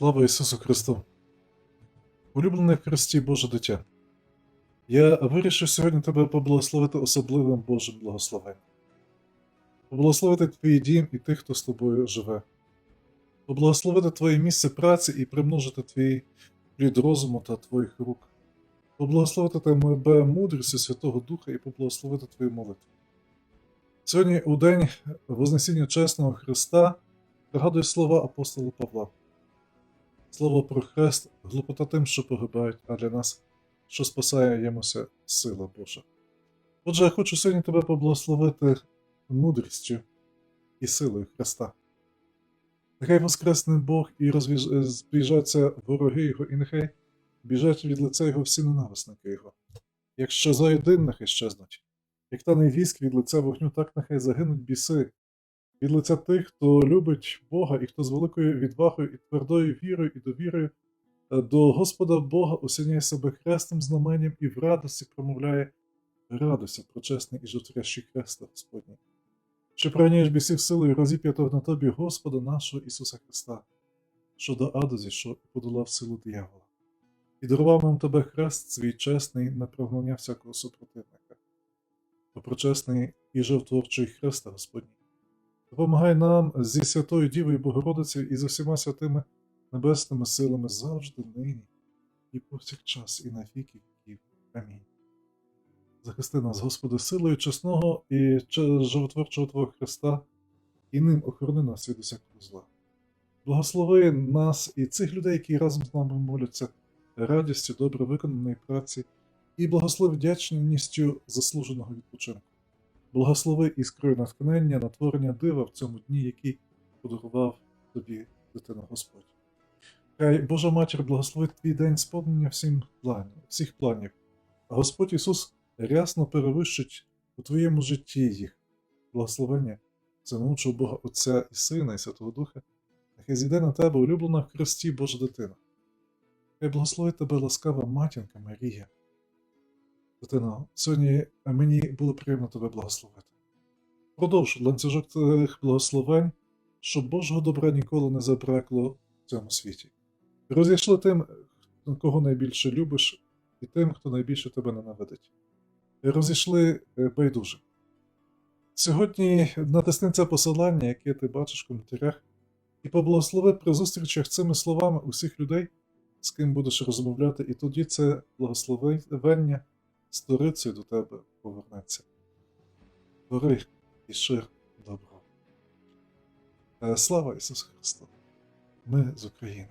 Слава Ісусу Христу! Улюблене в Христі Боже дитя. Я вирішив сьогодні тебе поблагословити особливим Божим благословенням. Поблагословити твій дім і тих, хто з тобою живе. Поблагословити твоє місце праці і примножити твій плід розуму та твоїх рук. Поблагословити тебе мудрістю Святого Духа і поблагословити твою молитву. Сьогодні, у день Вознесіння чесного Христа, пригадую слова апостола Павла. Слово про хрест глупота тим, що погибають, а для нас, що спасає ємося сила Божа. Отже, я хочу сьогодні тебе поблагословити мудрістю і силою Христа. Нехай воскресне Бог і розбіжаться вороги Його, і нехай біжать від лиця Його всі ненависники Його. Якщо за один нехай щезнуть, як та віск від лиця вогню, так нехай загинуть біси, від лиця тих, хто любить Бога і хто з великою відвагою і твердою вірою і довірою е, до Господа Бога осяняє себе хрестним знаменням і в радості промовляє радуйся, прочесний і жовтрящий хреста Господній. Що проганяєш бісів силою розіп'ятого на тобі Господа нашого Ісуса Христа, що до аду зійшов і подолав силу диявола, і дарував нам тебе хрест свій чесний на прогнання всякого супротивника, то прочесний і жовтворчий хреста Господній. Допомагай нам зі Святою Дівою Богородицею і з усіма святими небесними силами завжди, нині і повсякчас, і на віки віків. Амінь. Захисти нас, Господи, силою чесного і животворчого Твого Христа, і ним охорони нас від усякого зла. Благослови нас і цих людей, які разом з нами моляться радістю добре виконаної праці, і благослови вдячністю заслуженого відпочинку. Благослови іскрою натхнення на творення дива в цьому дні, який подарував тобі дитина Господь. Хай Божа Матір благословить твій день сповнення всім планів, всіх планів, а Господь Ісус рясно перевищить у твоєму житті їх. Благословення замучив Бога Отця і Сина і Святого Духа, нехай зійде на тебе улюблена в Христі Божа дитина. Хай благословить тебе ласкава матінка Марія. Дитино, сьогодні мені було приємно тебе благословити. Продовж ланцюжок цих благословень, щоб Божого добра ніколи не забракло в цьому світі. Розійшли тим, кого найбільше любиш, і тим, хто найбільше тебе ненавидить. Розійшли е, байдуже. Сьогодні натисни це посилання, яке ти бачиш в коментарях, і поблагослови при зустрічах цими словами усіх людей, з ким будеш розмовляти, і тоді це благословення сторицею до тебе повернеться. Твори і шир добро. Е, Слава Ісусу Христу! Ми з України.